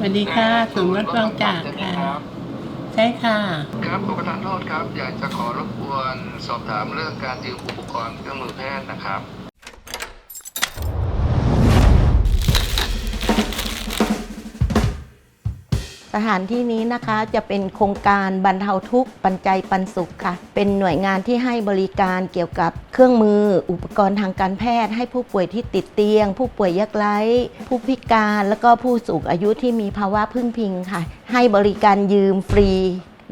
สวัสดีค่ะศูนย์วัดบางจากค่ะ ใช่ค่ะ ครับขอประทานโทษครับ อยากจะขอรบกวนสอบถามเรื่องการยืมอุปกรณ์เครื่องมือแพทย์นะครับ สถานที่นี้นะคะจะเป็นโครงการบรรเทาทุกข์ปันใจปันสุขค่ะ เป็นหน่วยงานที่ให้บริการเกี่ยวกับเครื่องมือ อุปกรณ์ทางการแพทย์ ให้ผู้ป่วยที่ติดเตียง ผู้ป่วยยากไร้ผู้พิการ แล้วก็ผู้สูงอายุที่มีภาวะพึ่งพิงค่ะ ให้บริการยืมฟรี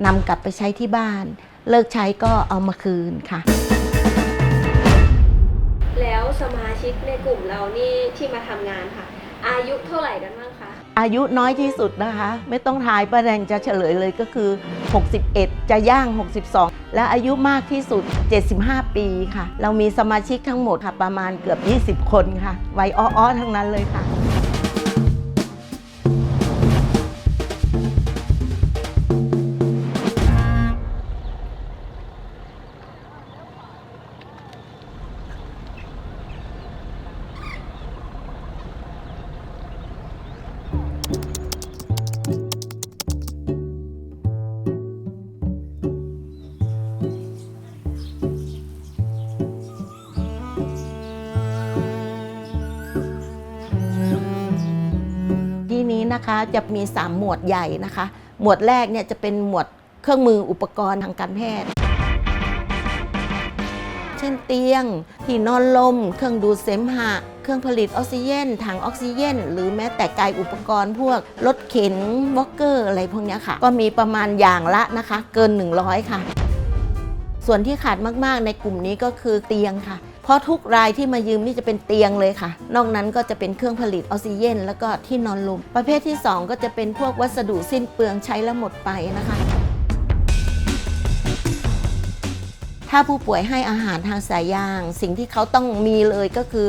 นำกลับไปใช้ที่บ้าน เลิกใช้ก็เอามาคืนค่ะ แล้วสมาชิกในกลุ่มเรานี่ที่มาทำงานค่ะ อายุเท่าไหร่กันบ้าง อายุน้อยที่สุดนะคะ ไม่ต้องทายป้าแดงจะเฉลยเลยก็คือ 61 จะย่าง 62 และอายุมากที่สุด 75 ปีค่ะ เรามีสมาชิกทั้งหมดค่ะประมาณเกือบ 20 คนค่ะวัยอ้อๆทั้งนั้นเลยค่ะ นะคะจะมี 3 หมวดใหญ่นะคะ หมวดแรกเนี่ยจะเป็นหมวดเครื่องมืออุปกรณ์ทางการแพทย์ เช่นเตียง ที่นอนลม เครื่องดูดเสมหะ เครื่องผลิตออกซิเจนถังออกซิเจนหรือแม้แต่กายอุปกรณ์พวกรถเข็นวอลเกอร์อะไรพวกนี้ค่ะ ก็มีประมาณอย่างละนะคะ เกิน 100 ค่ะ ส่วนที่ขาดมากๆในกลุ่มนี้ก็คือเตียงค่ะ เพราะทุกรายที่มายืมนี่จะเป็นเตียงเลยค่ะ นอกนั้นก็จะเป็นเครื่องผลิตออกซิเจนแล้วก็ที่นอนลม ประเภทที่ 2 ก็จะเป็นพวกวัสดุสิ้นเปลืองใช้แล้วหมดไปนะคะ ถ้าผู้ป่วยให้อาหารทางสายยาง สิ่งที่เขาต้องมีเลยก็คือ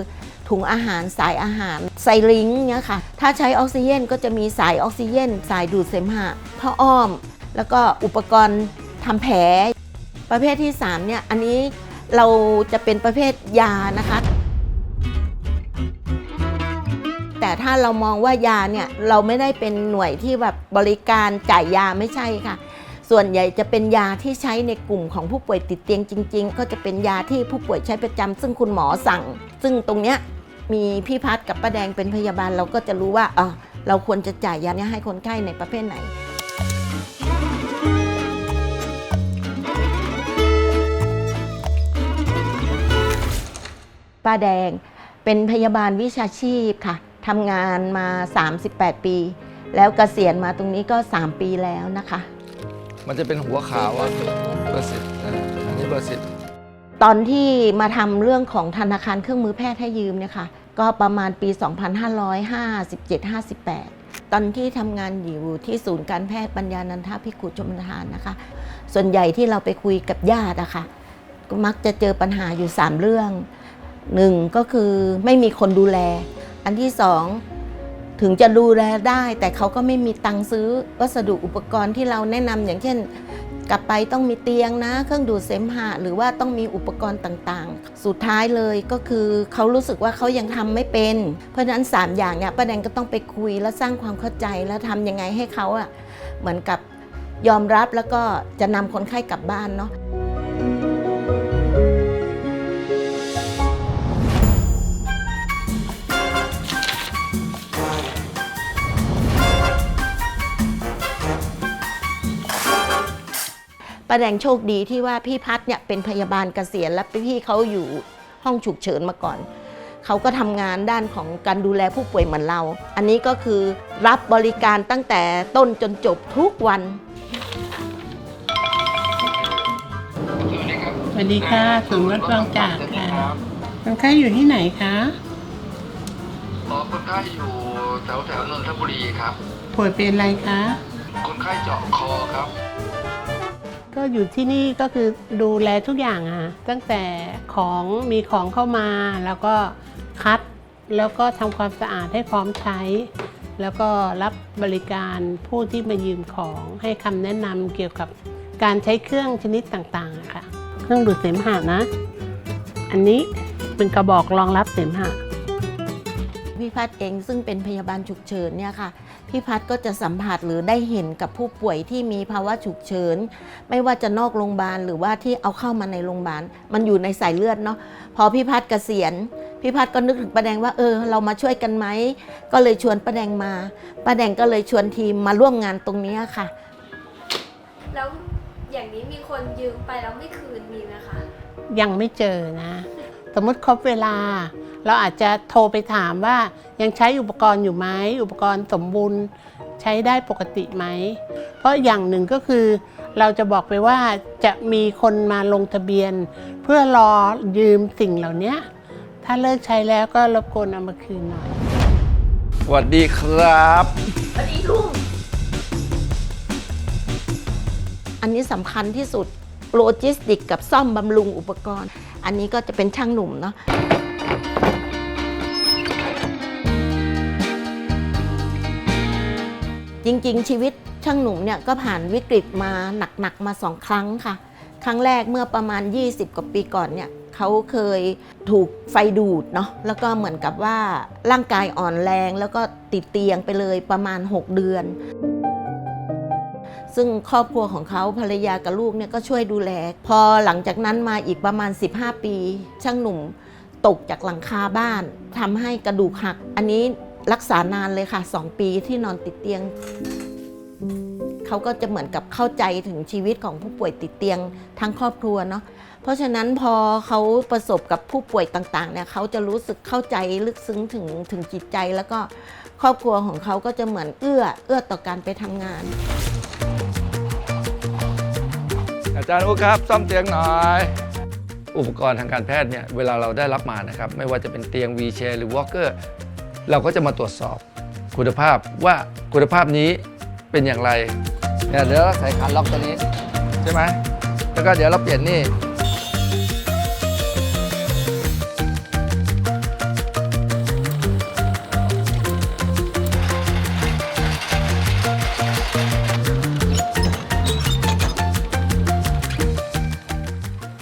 ถุงอาหารสายอาหารไซลิงเนี่ยค่ะ ถ้าใช้ออกซิเจนก็จะมีสายออกซิเจนสายดูดเสมหะผ้าอ้อม แล้วก็อุปกรณ์ทำแผลประเภทที่3เนี่ยอันนี้ เราจะเป็นประเภทยานะคะ แต่ถ้าเรามองว่ายาเนี่ยเราไม่ได้เป็นหน่วยที่แบบบริการจ่ายยาไม่ใช่ค่ะ ส่วนใหญ่จะเป็นยาที่ใช้ในกลุ่มของผู้ป่วยติดเตียงจริง ๆ ก็จะเป็นยาที่ผู้ป่วยใช้ประจำซึ่งคุณหมอสั่ง ซึ่งตรงเนี้ยมีพี่พัดกับป้าแดงเป็นพยาบาลเราก็จะรู้ว่าเออเราควรจะจ่ายยาเนี้ยให้คนไข้ในประเภทไหน ป้าแดง เป็นพยาบาลวิชาชีพค่ะทำงานมา 38 ปี แล้วเกษียณมาตรงนี้ก็ 3 ปีแล้วนะคะ มันจะเป็นหัวขาวอะเบอร์สิบอ่าอันนี้เบอร์สิบตอนที่มาทำเรื่องของธนาคารเครื่องมือแพทย์ให้ยืมเนี่ยค่ะก็ประมาณปี 2557-58 ตอนที่ทำงานอยู่ที่ศูนย์การแพทย์ปัญญานันทพิกุชมทานนะคะ ส่วนใหญ่ที่เราไปคุยกับญาติอะค่ะก็มักจะเจอปัญหาอยู่ 3 เรื่อง หนึ่งก็คือไม่มีคนดูแล อันที่สองถึงจะดูแลได้ แต่เขาก็ไม่มีตังค์ซื้อวัสดุอุปกรณ์ที่เราแนะนำอย่างเช่น กลับไปต้องมีเตียงนะ เครื่องดูดเสมหะหรือว่าต้องมีอุปกรณ์ต่างๆ สุดท้ายเลยก็คือเขารู้สึกว่าเขายังทำไม่เป็น เพราะฉะนั้น 3 อย่างเนี่ยป้าแดงก็ต้องไปคุยแล้วสร้างความเข้าใจแล้วทำยังไงให้เขาอะเหมือนกับยอมรับแล้วก็จะนำคนไข้กลับบ้านเนาะ ป้าแดงโชคดีที่ว่าพี่พัดเนี่ยเป็นพยาบาลเกษียณและพี่เขาอยู่ห้องฉุกเฉินมาก่อน เขาก็ทำงานด้านของการดูแลผู้ป่วยเหมือนเรา อันนี้ก็คือรับบริการตั้งแต่ต้นจนจบทุกวัน สวัสดีครับสวัสดีค่ะศูนย์วัดบางจากค่ะคนไข้อยู่ที่ไหนคะหมอคนไข้อยู่แถวแถวนนทบุรีครับ ป่วยเป็นอะไรคะ คนไข้เจาะคอครับ ก็อยู่ที่นี่ก็คือดูแลทุกอย่างอะตั้งแต่ของมีของเข้ามาแล้วก็คัด แล้วก็ทำความสะอาดให้พร้อมใช้ แล้วก็รับบริการผู้ที่มายืมของให้คำแนะนำเกี่ยวกับการใช้เครื่องชนิดต่างๆอะค่ะ เครื่องดูดเสมหะนะ อันนี้เป็นกระบอกรองรับเสมหะ พี่พัดเองซึ่งเป็นพยาบาลฉุกเฉินเนี่ยค่ะพี่พัดก็จะสัมผัสหรือได้เห็นกับผู้ป่วยที่มีภาวะฉุกเฉิน ไม่ว่าจะนอกโรงพยาบาลหรือว่าที่เอาเข้ามาในโรงพยาบาล มันอยู่ในสายเลือดเนาะพอพี่พัดเกษียณพี่พัดก็นึกถึงป้าแดงว่าเออ เรามาช่วยกันไหมก็เลยชวนป้าแดงมาป้าแดงก็เลยชวนทีมมาร่วมงานตรงนี้ค่ะ แล้วอย่างนี้มีคนยืมไปแล้วไม่คืนมีไหมคะยังไม่เจอนะ สมมติครบเวลา เราอาจจะโทรไปถามว่ายังใช้อุปกรณ์อยู่ไหมอุปกรณ์สมบูรณ์ใช้ได้ปกติไหม เพราะอย่างหนึ่งก็คือ เราจะบอกไปว่าจะมีคนมาลงทะเบียน เพื่อรอยืมสิ่งเหล่านี้ถ้าเลิกใช้แล้วก็รบกวนเอามาคืนหน่อยสวัสดีครับอันนี้สำคัญที่สุดโลจิสติกกับซ่อมบำรุงอุปกรณ์ อันนี้ก็จะเป็นช่างหนุ่มเนาะ จริงๆ ชีวิตช่างหนุ่มเนี่ยก็ผ่านวิกฤตมาหนักๆมาสองครั้งค่ะ ครั้งแรกเมื่อประมาณ 20 กว่าปีก่อนเนี่ยเขาเคยถูกไฟดูดเนาะแล้วก็เหมือนกับว่าร่างกายอ่อนแรง แล้วก็ติดเตียงไปเลยประมาณ 6 เดือน ซึ่งครอบครัวของเขาภรรยากับลูกเนี่ยก็ช่วยดูแล พอหลังจากนั้นมาอีกประมาณ 15 ปี ช่างหนุ่มตกจากหลังคาบ้านทำให้กระดูกหัก อันนี้ รักษานานเลยค่ะ 2 ปีที่นอนติดเตียง เขาก็จะเหมือนกับเข้าใจถึงชีวิตของผู้ป่วยติดเตียงทั้งครอบครัวเนาะเพราะฉะนั้นพอเขาประสบกับผู้ป่วยต่างๆเนี่ยเขาจะรู้สึกเข้าใจลึกซึ้งถึงถึงจิตใจแล้วก็ครอบครัวของเขาก็จะเหมือนเอื้อเอื้อต่อการไปทำงาน อาจารย์อุ๊ครับซ่อมเตียงหน่อย อุปกรณ์ทางการแพทย์เนี่ยเวลาเราได้รับมานะครับไม่ว่าจะเป็นเตียงวีแชร์หรือวอล์กเกอร์ เราก็จะมาตรวจสอบคุณภาพว่าคุณภาพนี้เป็นอย่างไรเนี่ยเดี๋ยวเราใส่ขาล็อกตัวนี้ใช่ไหมแล้วก็เดี๋ยวเราเปลี่ยนนี่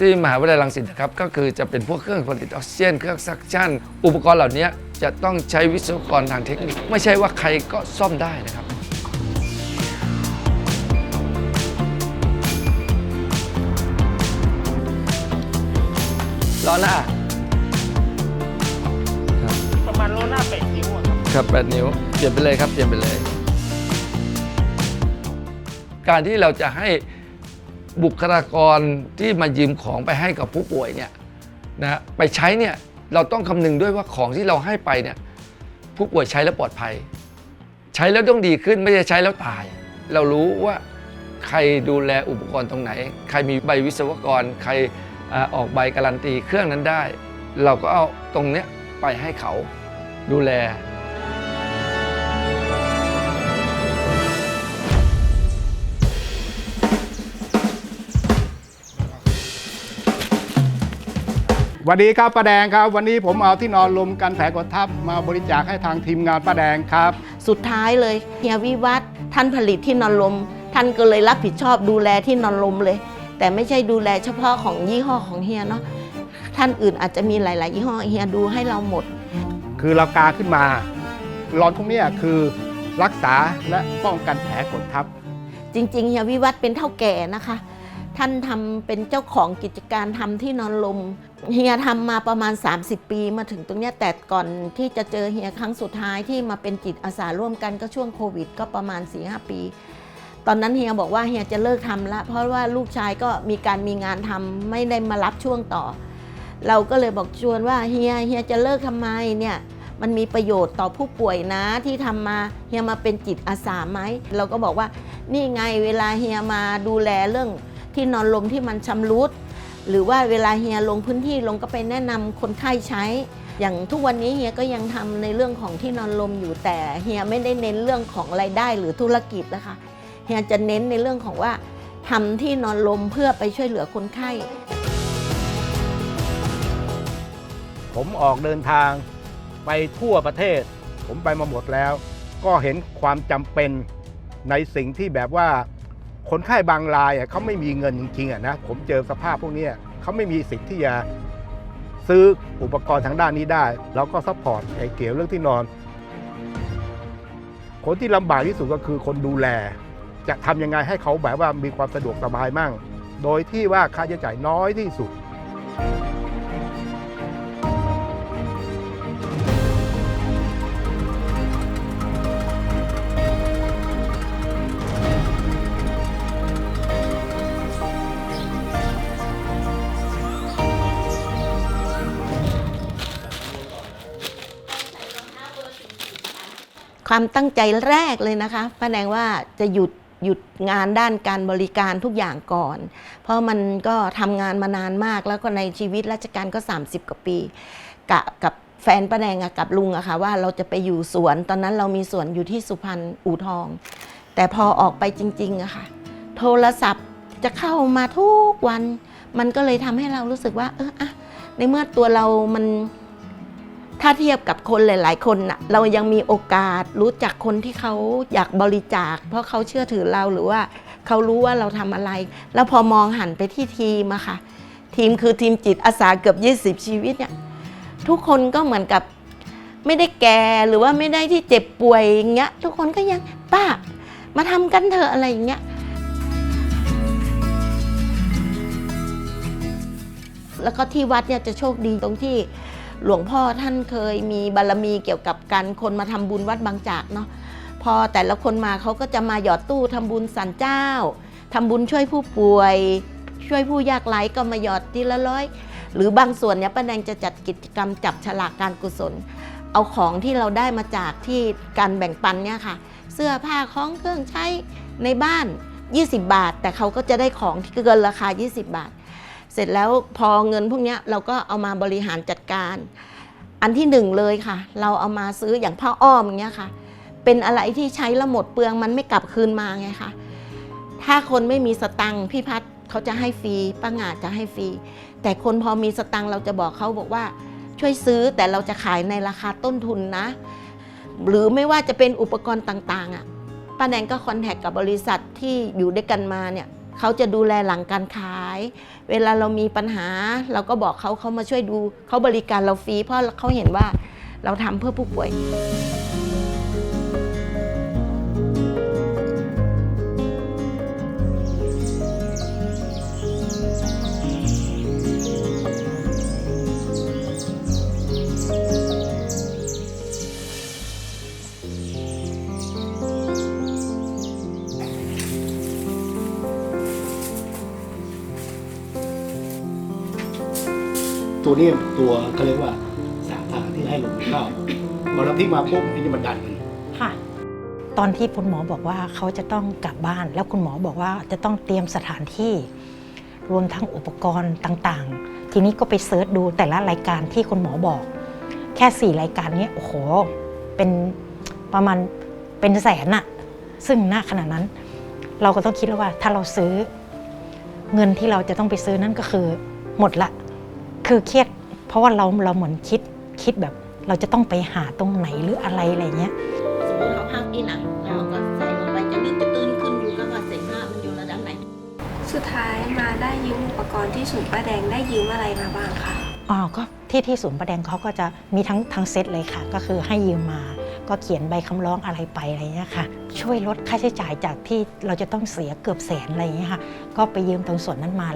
ที่มหาวิทยาลัยรังสิตนะครับ ก็คือจะเป็นพวกเครื่องผลิตออกซิเจนเครื่องซักชั่น อุปกรณ์เหล่านี้ จะต้องใช้วิศวกรทางเทคนิค ไม่ใช่ว่าใครก็ซ่อมได้นะครับ ล้อหน้า ประมาณโลหน้าเป็ดนิ้วอะครับครับ8นิ้วเปลี่ยนไปเลยครับเปลี่ยนไปเลย การที่เราจะให้บุคลากรที่มายืมของไปให้กับผู้ป่วยเนี่ยนะไปใช้เนี่ย เราต้องคำนึงด้วยว่าของที่เราให้ไปเนี่ยผู้ป่วยใช้แล้วปลอดภัย ใช้แล้วต้องดีขึ้นไม่ใช่ใช้แล้วตาย เรารู้ว่าใครดูแลอุปกรณ์ตรงไหน ใครมีใบวิศวกร ใครอออกใบการันตีเครื่องนั้นได้ เราก็เอาตรงเนี้ยไปให้เขาดูแล วัสดีครับป้าแดงครับ วันนี้ผมเอาที่นอนลมกันแผลกดทับมาบริจาคให้ทางทีมงานป้าแดงครับ สุดท้ายเลยเฮียวิวัฒน์ท่านผลิตที่นอนลม ท่านก็เลยรับผิดชอบดูแลที่นอนลมเลย แต่ไม่ใช่ดูแลเฉพาะของยี่ห้อของเฮียเนาะท่านอื่นอาจจะมีหลาย ๆ ยี่ห้อเฮียดูให้เราหมด คือเรากาขึ้นมาหลอดพวกเนี้ยคือรักษาและป้องกันแผลกดทับ จริง ๆ เฮียวิวัฒน์เป็นเท่าแก่นะคะ ท่านทำเป็นเจ้าของกิจการทำที่นอนลม เฮียทำมาประมาณ 30 ปีมาถึงตรงนี้แต่ก่อนที่จะเจอเฮียครั้งสุดท้ายที่มาเป็นจิตอาสาร่วมกันก็ช่วงโควิด ก็ประมาณ4-5ปี ตอนนั้นเฮียบอกว่าเฮียจะเลิกทำละเพราะว่าลูกชายก็มีการมีงานทำไม่ได้มารับช่วงต่อ เราก็เลยบอกชวนว่าเฮียเฮียจะเลิกทำไมเนี่ยมันมีประโยชน์ต่อผู้ป่วยนะที่ทำมาเฮียมาเป็นจิตอาสาไหมเราก็บอกว่านี่ไงเวลาเฮียมาดูแลเรื่อง ที่นอนลมที่มันชำรุด หรือว่าเวลาเฮียลงพื้นที่ลงก็ไปแนะนำคนไข้ใช้ อย่างทุกวันนี้เฮียก็ยังทำในเรื่องของที่นอนลมอยู่แต่เฮียไม่ได้เน้นเรื่องของรายได้หรือธุรกิจนะคะเฮียจะเน้นในเรื่องของว่าทำที่นอนลมเพื่อไปช่วยเหลือคนไข้ ผมออกเดินทางไปทั่วประเทศ ผมไปมาหมดแล้ว ก็เห็นความจำเป็นในสิ่งที่แบบว่า คนไข้บางรายเขาไม่มีเงินจริงๆนะผมเจอสภาพพวกนี้เขาไม่มีสิทธิ์ที่จะซื้ออุปกรณ์ทางด้านนี้ได้แล้วก็ซัพพอร์ตไอ้เกี่ยวเรื่องที่นอน คนที่ลำบากที่สุดก็คือคนดูแล จะทำยังไงให้เขาแบบว่ามีความสะดวกสบายมั่ง โดยที่ว่าค่าใช้จ่ายน้อยที่สุด ความตั้งใจแรกเลยนะคะป้าแดงว่าจะหยุดหยุดงานด้านการบริการทุกอย่างก่อน เพราะมันก็ทำงานมานานมากแล้วก็ในชีวิตราชการก็ 30 กว่าปีกะกับแฟนป้าแดงอะกับลุงอะค่ะว่าเราจะไปอยู่สวน ตอนนั้นเรามีสวนอยู่ที่สุพรรณอู่ทอง แต่พอออกไปจริงๆอะค่ะ โทรศัพท์จะเข้ามาทุกวัน มันก็เลยทำให้เรารู้สึกว่า เอออะในเมื่อตัวเรามัน ถ้าเทียบกับคนหลาย ๆ คนน่ะเรายังมีโอกาสรู้จักคนที่เขาอยากบริจาค เพราะเขาเชื่อถือเราหรือว่าเขารู้ว่าเราทำอะไร แล้วพอมองหันไปที่ทีมอะค่ะ ทีมคือทีมจิตอาสาเกือบ 20 ชีวิตเนี่ยทุกคนก็เหมือนกับไม่ได้แก่หรือว่าไม่ได้ที่เจ็บป่วยอย่างเงี้ยทุกคนก็ยังป้ามาทำกันเถอะอะไรอย่างเงี้ยแล้วก็ที่วัดเนี่ยจะโชคดีตรงที่ หลวงพ่อท่านเคยมีบารมีเกี่ยวกับการคนมาทำบุญวัดบางจากเนาะพอแต่ละคนมาเขาก็จะมาหยอดตู้ทำบุญสันเจ้าทำบุญช่วยผู้ป่วย ช่วยผู้ยากไร้ก็มาหยอดทีละร้อย หรือบางส่วนเนี่ยป้าแดงจะจัดกิจกรรมจับฉลากการกุศล เอาของที่เราได้มาจากที่การแบ่งปันเนี่ยค่ะ เสื้อผ้าของเครื่องใช้ในบ้าน 20 บาท แต่เขาก็จะได้ของที่เกินราคา 20 บาท เสร็จแล้วพอเงินพวกนี้เราก็เอามาบริหารจัดการ อันที่หนึ่งเลยค่ะ เราเอามาซื้ออย่างผ้าอ้อมอย่างเงี้ยค่ะ เป็นอะไรที่ใช้แล้วหมดเปลืองมันไม่กลับคืนมาไงคะถ้าคนไม่มีสตังค์พี่พัดเขาจะให้ฟรีป้างาจะให้ฟรีแต่คนพอมีสตังค์เราจะบอกเขาบอกว่า ช่วยซื้อแต่เราจะขายในราคาต้นทุนนะ หรือไม่ว่าจะเป็นอุปกรณ์ต่างๆอะป้าแดงก็คอนแทคกับบริษัทที่อยู่ด้วยกันมาเนี่ย เขาจะดูแลหลังการขาย เวลาเรามีปัญหา เราก็บอกเขาเขามาช่วยดู เขาบริการเราฟรีเพราะเขาเห็นว่าเราทำเพื่อผู้ป่วย ตัวนี้ตัวเขาเรียกว่าสาขาที่ให้ลงข้าวพอเราพลิกมาปุ๊บอันี่มันดันกันค่ะ ตอนที่คุณหมอบอกว่าเขาจะต้องกลับบ้าน แล้วคุณหมอบอกว่าจะต้องเตรียมสถานที่ รวมทั้งอุปกรณ์ต่างๆ ทีนี้ก็ไปเซิร์ชดูแต่ละรายการที่คุณหมอบอก แค่สี่รายการนี้โอ้โหเป็นประมาณเป็นแสนอะซึ่งณขณะนั้น เราก็ต้องคิดแล้วว่าถ้าเราซื้อเงินที่เราจะต้องไปซื้อนั่นก็คือหมดละ คือเครียดเพราะว่าเราเราเหมือนคิดคิดแบบ เราจะต้องไปหาตรงไหนหรืออะไรอะไรเงี้ยสมมติเขาพักนี่นะเราก็ใส่ลงไปจะลึกจะตื้นขึ้นอยู่กับว่าเศษผ้ามันอยู่ระดับไหน สุดท้ายมาได้ยืมอุปกรณ์ที่ศูนย์ป้าแดงได้ยืมอะไรมาบ้างคะอ๋อก็ที่ที่ศูนย์ประแดงเขาก็จะมีทั้งทั้งเซตเลยค่ะ ก็คือให้ยืมมา ก็เขียนใบคำร้องอะไรไปอะไรเงี้ยค่ะ ช่วยลดค่าใช้จ่ายจากที่เราจะต้องเสียเกือบแสนอะไรเงี้ยค่ะ ก็ไปยืมตรงส่วนนั้นมา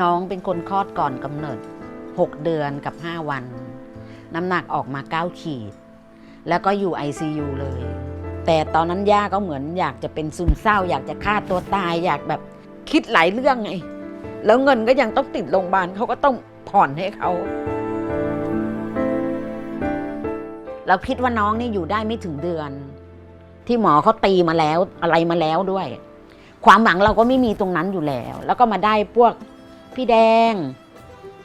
น้องเป็นคนคลอดก่อนกำเนิด 6 เดือนกับ 5 วัน น้ำหนักออกมา 9 ขีด แล้วก็อยู่ ICU เลย แต่ตอนนั้นย่าก็เหมือนอยากจะเป็นซึมเศร้า อยากจะฆ่าตัวตายอยากแบบคิดหลายเรื่องไง แล้วเงินก็ยังต้องติดโรงพยาบาลเขาก็ต้องผ่อนให้เขา เราคิดว่าน้องนี่อยู่ได้ไม่ถึงเดือน ที่หมอเขาตีมาแล้วอะไรมาแล้วด้วย ความหวังเราก็ไม่มีตรงนั้นอยู่แล้ว แล้วก็มาได้พวกพี่แดง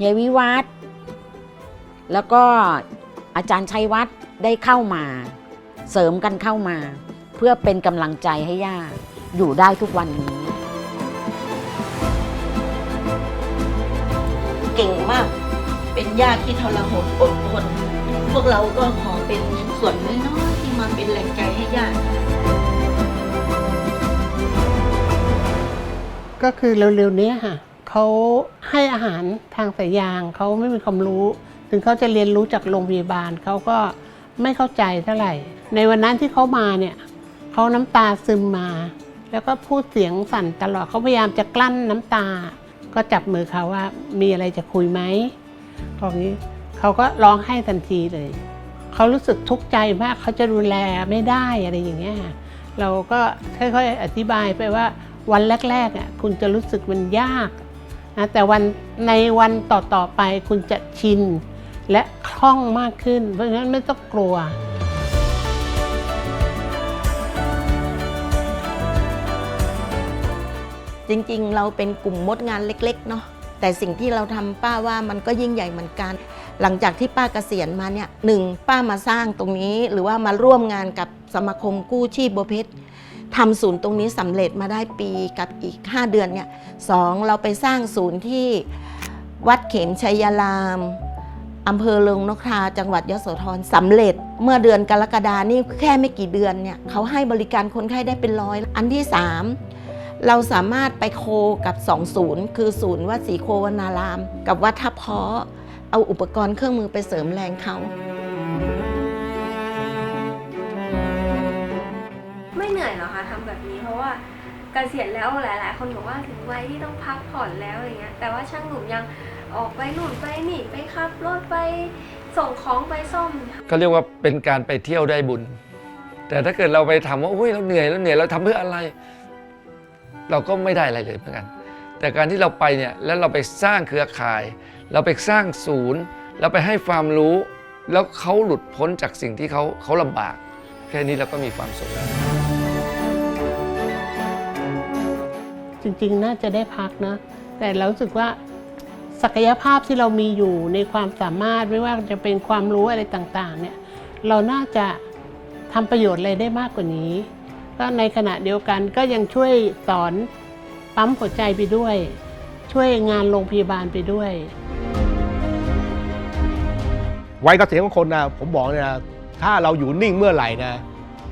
ยายวิวัฒน์แล้วก็อาจารย์ชัยวัฒน์ได้เข้ามา เสริมกันเข้ามา เพื่อเป็นกำลังใจให้ย่าอยู่ได้ทุกวันนี้ เก่งมาก เป็นญาติที่ทรหดอดทนพวกเราก็ขอเป็นส่วนน้อยๆที่มาเป็นแรงใจให้ญาติ ก็คือเร็วๆนี้ค่ะเขาให้อาหารทางสายยางเขาไม่มีความรู้ ถึงเขาจะเรียนรู้จากโรงพยาบาลเขาก็ไม่เข้าใจเท่าไหร่ ในวันนั้นที่เขามาเนี่ยเขาน้ำตาซึมมา แล้วก็พูดเสียงสั่นตลอดเขาพยายามจะกลั้นน้ำตา ก็จับมือเขาว่ามีอะไรจะคุยไหมตรงนี้เขาก็ร้องไห้ทันทีเลยเขารู้สึกทุกข์ใจมากเขาจะดูแลไม่ได้อะไรอย่างเงี้ยค่ะเราก็ค่อยๆอธิบายไปว่า วันแรกๆอะคุณจะรู้สึกมันยากนะแต่วันในวันต่อๆไปคุณจะชินและคล่องมากขึ้น เพราะฉะนั้นไม่ต้องกลัวจริงๆ เราเป็นกลุ่มมดงานเล็ก ๆ เนาะแต่สิ่งที่เราทำป้าว่ามันก็ยิ่งใหญ่เหมือนกัน หลังจากที่ป้าเกษียณมาเนี่ยหนึ่งป้ามาสร้างตรงนี้ หรือว่ามาร่วมงานกับสมาคมกู้ชีพบัวเพชร ทำศูนย์ตรงนี้สำเร็จมาได้ปีกับอีก 5 เดือนเนี่ยสองเราไปสร้างศูนย์ที่วัดเขมชัยรามอำเภอเริงนกทาจังหวัดยโสธรสำเร็จเมื่อเดือนกรกฎานี่แค่ไม่กี่เดือนเนี่ยเขาให้บริการคนไข้ได้เป็นร้อย อันที่สามเราสามารถไปโคกับ2ศูนย์คือศูนย์วัดศรีโควราราม กับวัดทับเพาะเอาอุปกรณ์เครื่องมือไปเสริมแรงเขา ทำแบบนี้ เพราะว่าเกษียณแล้วหลาย ๆ คนบอกว่าถึงวัยที่ต้องพักผ่อนแล้วอย่างเงี้ย แต่ว่าช่างหนุ่มยังออกไปนู่นไปนี่ไปขับรถไปส่งของไปซ่อมก็เรียกว่าเป็นการไปเที่ยวได้บุญ แต่ถ้าเกิดเราไปทำว่าอุ้ยเราเหนื่อยเราเหนื่อยเราทำเพื่ออะไร เราก็ไม่ได้อะไรเลยเหมือนกัน แต่การที่เราไปเนี่ยแล้วเราไปสร้างเครือข่าย เราไปสร้างศูนย์ เราไปให้ความรู้ แล้วเขาหลุดพ้นจากสิ่งที่เขาเขาลำบาก แค่นี้เราก็มีความสุขแล้ว จริงๆ น่าจะได้พักนะ แต่เราสึกว่าศักยภาพที่เรามีอยู่ในความสามารถไม่ว่าจะเป็นความรู้อะไรต่างๆเนี่ยเราน่าจะทำประโยชน์อะไรได้มากกว่านี้ ก็ในขณะเดียวกันก็ยังช่วยสอนปั๊มหัวใจไปด้วย ช่วยงานโรงพยาบาลไปด้วยวัยเกษียณของคนนะผมบอกเลยนะถ้าเราอยู่นิ่งเมื่อไหร่นะ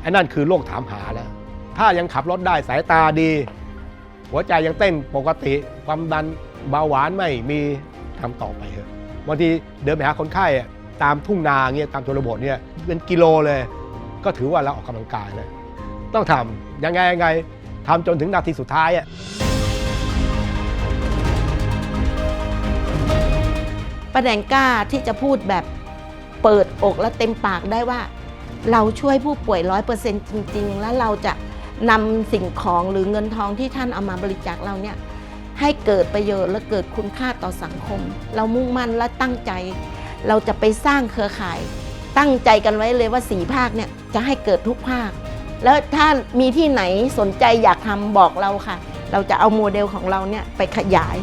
ไอ้นั่นคือโรคถามหาแล้วถ้ายังขับรถได้สายตาดี หัวใจยังเต้นปกติ ความดันเบาหวานไม่มีทำต่อไปเถอะบางทีเดินไปหาคนไข้อะตามทุ่งนาเงี้ยตามชนบทเนี่ยเป็นกิโลเลย ก็ถือว่าเราออกกำลังกายแล้วต้องทำยังไงยังไงทำจนถึงนาทีสุดท้ายอะประแดงกล้าที่จะพูดแบบเปิดอกและเต็มปากได้ว่า เราช่วยผู้ป่วยร้อยเปอร์เซ็นต์จริง ๆ แล้วเราจะ นำสิ่งของหรือเงินทองที่ท่านเอามาบริจาคเราเนี่ยให้เกิดประโยชน์และเกิดคุณค่าต่อสังคม เรามุ่งมั่นและตั้งใจ เราจะไปสร้างเครือข่าย ตั้งใจกันไว้เลยว่าสีภาคเนี่ยจะให้เกิดทุกภาค แล้วถ้ามีที่ไหนสนใจอยากทำบอกเราค่ะ เราจะเอาโมเดลของเราเนี่ยไปขยาย